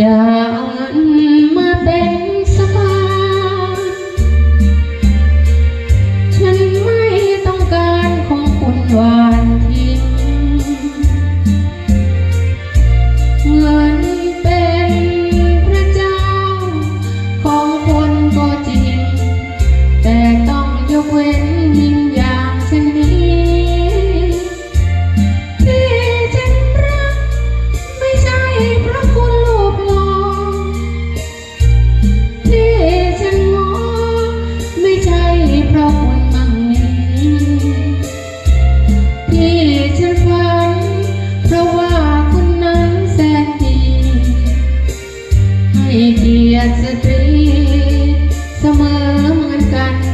จะเาเนมาเป็นสบานฉันไม่ต้องการของคุณว่า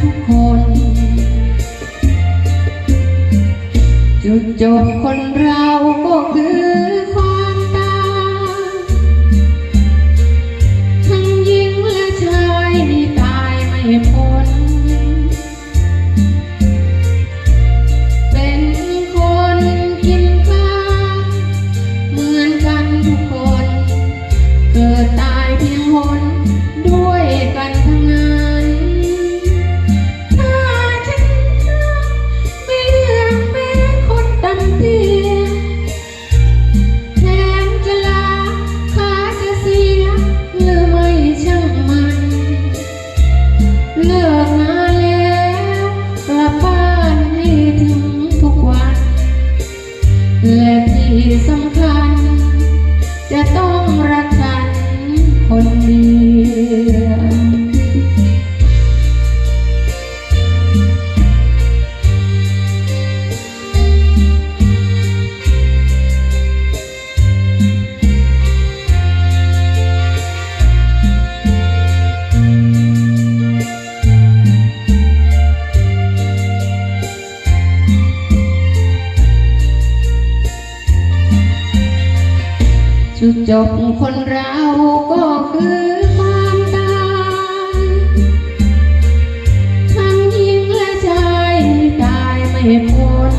ทุกคน จุดจบคนเราก็ ต้องรัก จุดจบคนเราก็คือความตายทั้งหญิงและชายตายไม่พ้น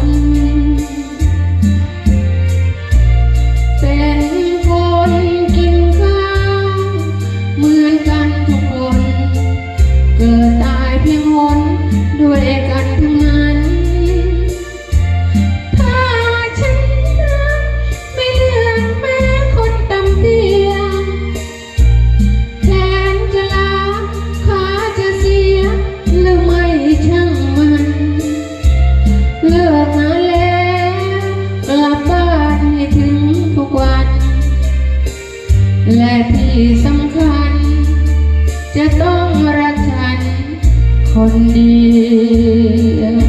เป็นคนกินข้าวเหมือนกันทุกคน เกิดตายเพียงหนด้วย และที่สำคัญ จะต้องรักฉันคนเดียว